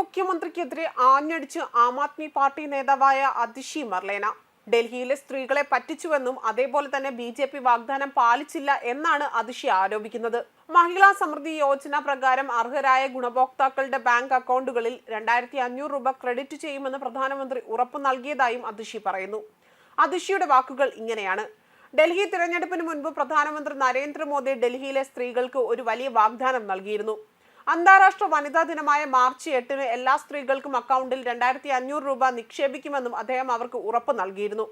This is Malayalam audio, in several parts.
മുഖ്യമന്ത്രിക്കെതിരെ ആഞ്ഞടിച്ച് ആം ആദ്മി പാർട്ടി നേതാവായ അതിഷി മർലേന. ഡൽഹിയിലെ സ്ത്രീകളെ പറ്റിച്ചുവെന്നും അതേപോലെ തന്നെ ബി ജെ പി വാഗ്ദാനം പാലിച്ചില്ല എന്നാണ് അതിഷി ആരോപിക്കുന്നത്. മഹിളാ സമൃദ്ധി യോജന പ്രകാരം അർഹരായ ഗുണഭോക്താക്കളുടെ ബാങ്ക് അക്കൗണ്ടുകളിൽ രണ്ടായിരത്തി അഞ്ഞൂറ് രൂപ ക്രെഡിറ്റ് ചെയ്യുമെന്ന് പ്രധാനമന്ത്രി ഉറപ്പു നൽകിയതായും അതിഷി പറയുന്നു. അതിഷിയുടെ വാക്കുകൾ ഇങ്ങനെയാണ്. ഡൽഹി തിരഞ്ഞെടുപ്പിന് മുൻപ് പ്രധാനമന്ത്രി നരേന്ദ്രമോദി ഡൽഹിയിലെ സ്ത്രീകൾക്ക് ഒരു വലിയ വാഗ്ദാനം നൽകിയിരുന്നു. അന്താരാഷ്ട്ര വനിതാ ദിനമായ മാർച്ച് എട്ടിന് എല്ലാ സ്ത്രീകൾക്കും അക്കൗണ്ടിൽ രണ്ടായിരത്തി അഞ്ഞൂറ് രൂപ നിക്ഷേപിക്കുമെന്നും അദ്ദേഹം അവർക്ക് ഉറപ്പ് നൽകിയിരുന്നു.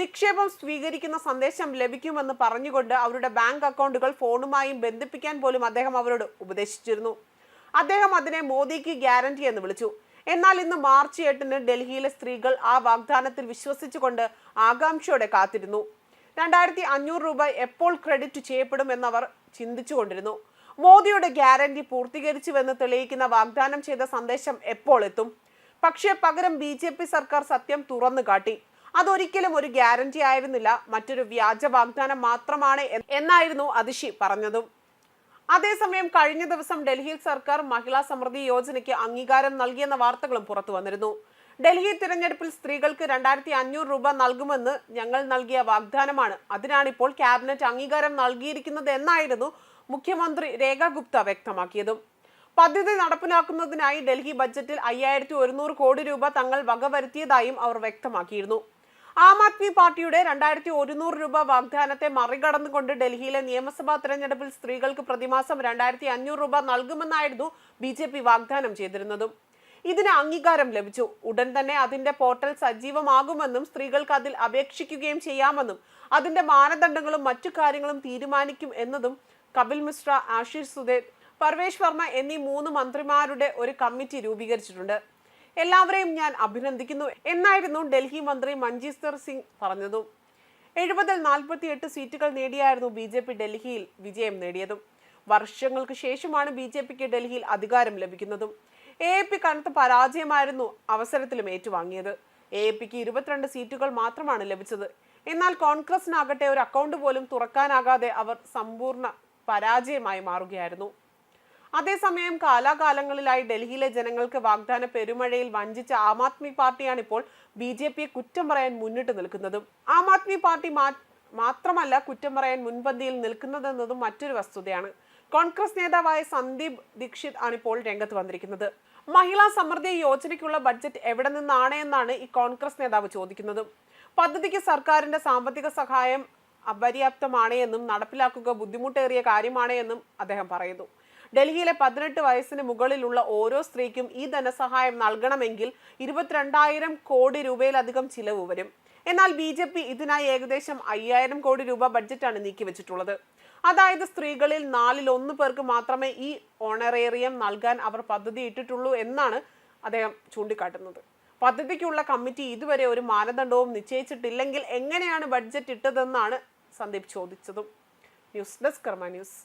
നിക്ഷേപം സ്വീകരിക്കുന്ന സന്ദേശം ലഭിക്കുമെന്ന് പറഞ്ഞുകൊണ്ട് അവരുടെ ബാങ്ക് അക്കൗണ്ടുകൾ ഫോണുമായും ബന്ധിപ്പിക്കാൻ പോലും അദ്ദേഹം അവരോട് ഉപദേശിച്ചിരുന്നു. അദ്ദേഹം അതിനെ മോദിക്ക് ഗ്യാരണ്ടി എന്ന് വിളിച്ചു. എന്നാൽ ഇന്ന് മാർച്ച് എട്ടിന് ഡൽഹിയിലെ സ്ത്രീകൾ ആ വാഗ്ദാനത്തിൽ വിശ്വസിച്ചുകൊണ്ട് ആകാംക്ഷയോടെ കാത്തിരുന്നു. രണ്ടായിരത്തി അഞ്ഞൂറ് രൂപ എപ്പോൾ ക്രെഡിറ്റ് ചെയ്യപ്പെടും എന്നവർ ചിന്തിച്ചുകൊണ്ടിരുന്നു. മോദിയുടെ ഗ്യാരണ്ടി പൂർത്തീകരിച്ചുവെന്ന് തെളിയിക്കുന്ന വാഗ്ദാനം ചെയ്ത സന്ദേശം എപ്പോൾ എത്തും? പക്ഷേ പകരം ബി ജെ പി സർക്കാർ സത്യം തുറന്നു കാട്ടി. അതൊരിക്കലും ഒരു ഗ്യാരണ്ടി ആയിരുന്നില്ല. മറ്റൊരു വ്യാജ വാഗ്ദാനം മാത്രമാണ് എന്നായിരുന്നു അതിഷി പറഞ്ഞതും. അതേസമയം കഴിഞ്ഞ ദിവസം ഡൽഹിയിൽ സർക്കാർ മഹിളാ സമൃദ്ധി യോജനയ്ക്ക് അംഗീകാരം നൽകിയെന്ന വാർത്തകളും പുറത്തു വന്നിരുന്നു. ഡൽഹി തിരഞ്ഞെടുപ്പിൽ സ്ത്രീകൾക്ക് രണ്ടായിരത്തി അഞ്ഞൂറ് രൂപ നൽകുമെന്ന് ഞങ്ങൾ നൽകിയ വാഗ്ദാനമാണ്. അതിനാണിപ്പോൾ ക്യാബിനറ്റ് അംഗീകാരം നൽകിയിരിക്കുന്നത് എന്നായിരുന്നു മുഖ്യമന്ത്രി രേഖ ഗുപ്ത വ്യക്തമാക്കിയതും. പദ്ധതി നടപ്പിലാക്കുന്നതിനായി ഡൽഹി ബജറ്റിൽ അയ്യായിരത്തി ഒരുന്നൂറ് കോടി രൂപ തങ്ങൾ വകവരുത്തിയതായും അവർ വ്യക്തമാക്കിയിരുന്നു. ആം ആദ്മി പാർട്ടിയുടെ രണ്ടായിരത്തി ഒരുന്നൂറ് രൂപ വാഗ്ദാനത്തെ മറികടന്നുകൊണ്ട് ഡൽഹിയിലെ നിയമസഭാ തെരഞ്ഞെടുപ്പിൽ സ്ത്രീകൾക്ക് പ്രതിമാസം രണ്ടായിരത്തി അഞ്ഞൂറ് രൂപ നൽകുമെന്നായിരുന്നു ബി വാഗ്ദാനം ചെയ്തിരുന്നതും. ഇതിന് അംഗീകാരം ലഭിച്ചു. ഉടൻ തന്നെ അതിന്റെ പോർട്ടൽ സജീവമാകുമെന്നും സ്ത്രീകൾക്ക് അതിൽ അപേക്ഷിക്കുകയും ചെയ്യാമെന്നും അതിന്റെ മാനദണ്ഡങ്ങളും മറ്റു കാര്യങ്ങളും തീരുമാനിക്കും എന്നതും കപിൽ മിശ്ര ആശിഷ് സുധേർ പർവേഷ് വർമ്മ എന്നീ മൂന്ന് മന്ത്രിമാരുടെ ഒരു കമ്മിറ്റി രൂപീകരിച്ചിട്ടുണ്ട്. എല്ലാവരെയും ഞാൻ അഭിനന്ദിക്കുന്നു എന്നായിരുന്നു ഡൽഹി മന്ത്രി മഞ്ജീസ്തർ സിംഗ് പറഞ്ഞതും. എഴുപതിൽ നാൽപ്പത്തിയെട്ട് സീറ്റുകൾ നേടിയായിരുന്നു ബി ജെ പി ഡൽഹിയിൽ വിജയം നേടിയതും. വർഷങ്ങൾക്ക് ശേഷമാണ് ബി ജെ പിക്ക് ഡൽഹിയിൽ അധികാരം ലഭിക്കുന്നതും. എ പി കനത്ത പരാജയമായിരുന്നു അവസരത്തിലും ഏറ്റുവാങ്ങിയത്. എ പിക്ക് ഇരുപത്തിരണ്ട് സീറ്റുകൾ മാത്രമാണ് ലഭിച്ചത്. എന്നാൽ കോൺഗ്രസിനാകട്ടെ ഒരു അക്കൗണ്ട് പോലും തുറക്കാനാകാതെ അവർ സമ്പൂർണ പരാജയമായി മാറുകയായിരുന്നു. അതേസമയം കാലാകാലങ്ങളിലായി ഡൽഹിയിലെ ജനങ്ങൾക്ക് വാഗ്ദാന പെരുമഴയിൽ വഞ്ചിച്ച ആം ആദ്മി പാർട്ടിയാണ് ഇപ്പോൾ ബി ജെ പിയെ കുറ്റം പറയാൻ മുന്നിട്ട് നിൽക്കുന്നതും. ആം ആദ്മി പാർട്ടി മാത്രമല്ല കുറ്റം പറയാൻ മുൻപന്തിയിൽ നിൽക്കുന്നതെന്നതും മറ്റൊരു വസ്തുതയാണ്. കോൺഗ്രസ് നേതാവായ സന്ദീപ് ദീക്ഷിത് ആണ് ഇപ്പോൾ രംഗത്ത് വന്നിരിക്കുന്നത്. മഹിളാ സമൃദ്ധി യോജനയ്ക്കുള്ള ബഡ്ജറ്റ് എവിടെ നിന്നാണ് എന്നാണ് ഈ കോൺഗ്രസ് നേതാവ് ചോദിക്കുന്നത്. പദ്ധതിക്ക് സർക്കാരിന്റെ സാമ്പത്തിക സഹായം അപര്യാപ്തമാണ് എന്നും നടപ്പിലാക്കുക ബുദ്ധിമുട്ടേറിയ കാര്യമാണ് എന്നും അദ്ദേഹം പറയുന്നു. ഡൽഹിയിലെ പതിനെട്ട് വയസ്സിന് മുകളിലുള്ള ഓരോ സ്ത്രീക്കും ഈ ധനസഹായം നൽകണമെങ്കിൽ ഇരുപത്തിരണ്ടായിരം കോടി രൂപയിലധികം ചിലവ് വരും. എന്നാൽ ബി ജെ പി ഇതിനായി ഏകദേശം അയ്യായിരം കോടി രൂപ ബഡ്ജറ്റാണ് നീക്കിവെച്ചിട്ടുള്ളത്. അതായത് സ്ത്രീകളിൽ നാലിൽ ഒന്ന് പേർക്ക് മാത്രമേ ഈ ഓണറേറിയം നൽകാൻ അവർ പദ്ധതി ഇട്ടിട്ടുള്ളൂ എന്നാണ് അദ്ദേഹം ചൂണ്ടിക്കാട്ടുന്നത്. പദ്ധതിക്കുള്ള കമ്മിറ്റി ഇതുവരെ ഒരു മാനദണ്ഡവും നിശ്ചയിച്ചിട്ടില്ലെങ്കിൽ എങ്ങനെയാണ് ബഡ്ജറ്റ് ഇട്ടതെന്നാണ് സന്ദീപ് ചോദിച്ചതും. News desk Karma news.